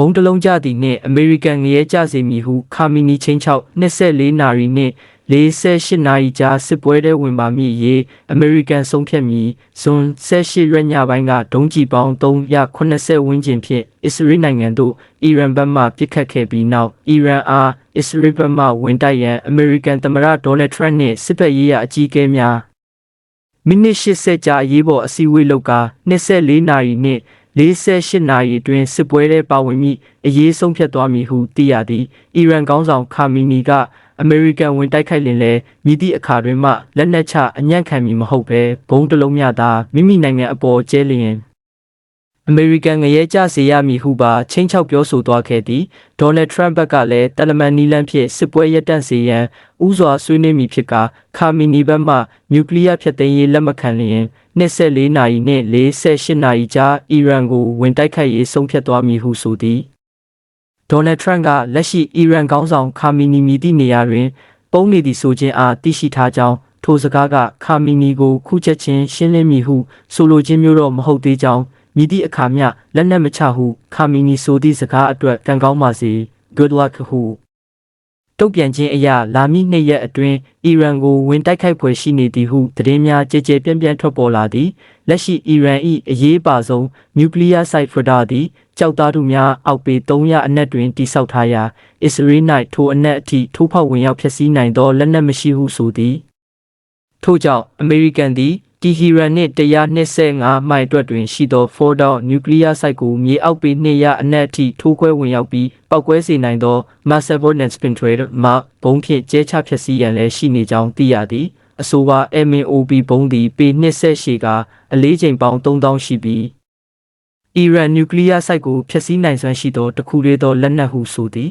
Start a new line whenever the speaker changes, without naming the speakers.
ဘုံတစ်လုံးကြသည်နှင့်အမေရိကန်ငရဲကြစေမည်ဟုခါမီနီချင်းချောက်24နာရီနှင့်48နာရီကြာစစ်ပွဲထဲဝင်ပါမည်ရေအမေရိကန်ဆုံးဖြတ်မည်ဇွန်18ရက်ညပိုင်းကဒုံးကျည်ပေါင်း380ဝန်းကျင်ဖြင့်အစ္စရေးနိုင်ငံသို့အီရန်ဘက်မှပစ်ခတ်ခဲ့ပြီးနောက်အီရန်အားအစ္စရေးဘက်မှဝင်တိုက်ရန်အမေရိကန်သမ္မတဒေါ်နယ်ထရန့်နှင့်စစ်ဘက်ရေးရာအကြီးအကဲများမိနစ်80ကြာအရေးပေါ်အစည်းအဝေးလုပ်ကာ24နာရီနှင့် 48နာရီအတွင်းစစ်ပွဲထဲပါဝင်မိအရေးဆုံးဖြတ်သွားမည်ဟုသိရသည်အီရန်ကောင်းဆောင်ခါမီနီကအမေရိကန်ဝင်တိုက်ခိုက်လင်လဲမြည်သည့်အခါတွင်မှလက်နက်ချအညံ့ခံမည်မဟုတ်ဘဲဘုံတစ်လုံးများသာမိမိနိုင်ငံအပေါ်ကျဲလျင် အမေရိကန်ငရဲကြစေရမည်ဟုပါချင်းချောက်ပြောဆိုသွားခဲ့သည်ဒေါ်နယ်ထရန့်ဘက်ကလည်းတယ်လမန်နီလန်ဖြင့်စစ်ပွဲရပ်တန့်စေရန်ဥစွာဆွေးနွေးမည်ဖြစ်ကာခါမီနီဘက်မှနျူကလ িয়ার ဖျက်သိမ်းရေးလက်မခံလျင်24နာရီနှင့်48နာရီကြာအီရန်ကိုဝင်တိုက်ခိုက်ရေးဆုံးဖြတ်သွားမည်ဟုဆိုသည်ဒေါ်နယ်ထရန့်ကလက်ရှိအီရန်ခေါင်းဆောင်ခါမီနီမီသည့်နေရာတွင်ပုံနေသည့်ဆိုခြင်းအားသိရှိထားကြောင်းထိုစကားကခါမီနီကိုခုချက်ချင်းရှင်းလင်းမည်ဟုဆိုလိုခြင်းမျိုးတော့မဟုတ်သေးကြောင်း မြည်သည့်အခါမျှလက်နက်မချဟုခါမီနီဆိုသည့်စကားအတွက်ကံကောင်းပါစေ good luck ဟုတုတ်ပြန်ခြင်းအရာလာမည့်နှစ်ရက်အတွင်းအီရန်ကိုဝင်တိုက်ခိုက်ဖွယ်ရှိနေသည်ဟုသတင်းများကြဲကြဲပြန့်ပြန့်ထွက်ပေါ်လာသည်လက်ရှိအီရန်၏အရေးပါဆုံးနျူကလ িয়ার စိုက်ဖရဒါသည်ကြောက်သားသူများအောက်ပေ300အနက်တွင်တိစောက်ထားရာအစ္စရေး၌ထိုအနက်အထိထိုးဖောက်ဝင်ရောက်ဖျက်ဆီးနိုင်သောလက်နက်မရှိဟုဆိုသည်ထို့ကြောင့်အမေရိကန်သည် တီဟီရန်နှင့်125မိုင်အတွက်တွင်ရှိသောဖော်ဒေါနျူကလ িয়ার စိုက်ကိုမြေအောက်ပေ200အနက်အထိထိုးခွဲဝင်ရောက်ပြီးပောက်ကွဲစေနိုင်သော Massive and Spintrail မှဘုံဖြင့်ကျဲချဖျက်ဆီးရန်လည်းရှိနေကြောင်းသိရသည်အဆိုပါ MAOB ဘုံသည်ပေ20ရှည်ကအလေးချိန်ပေါင်း3000ရှိပြီးအီရန်နျူကလ িয়ার စိုက်ကိုဖျက်ဆီးနိုင်စွမ်းရှိသောတစ်ခုတည်းသောလက်နက်ဟုဆိုသည်